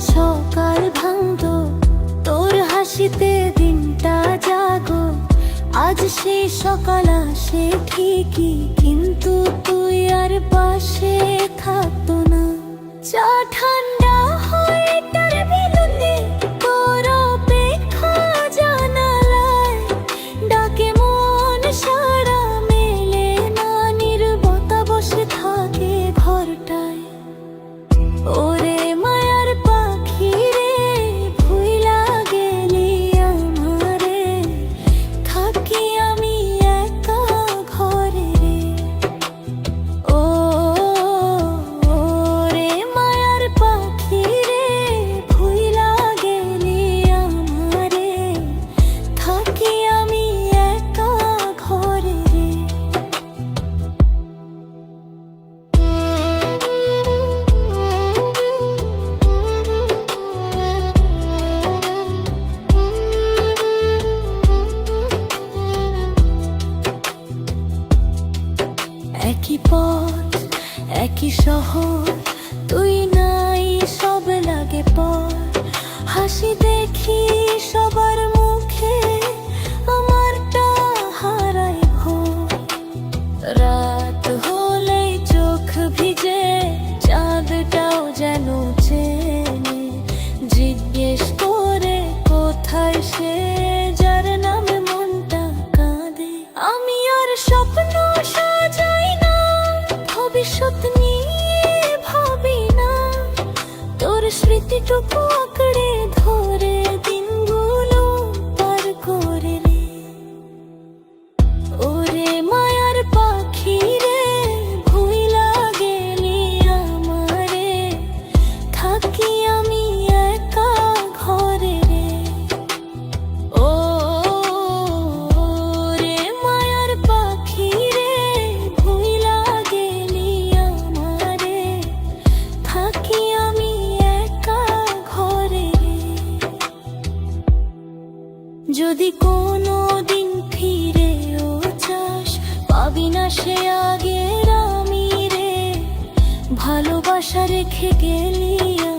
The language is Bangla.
সকাল ভাঙত, তোর হাসিতে দিনটা জাগো। আজ সে সকাল আসে ঠিকই, কিন্তু তুই আর পাশে থাকতো পথ একই শহর chukua কোনো দিন রে ভালোবাসা রেখে গেলিয়া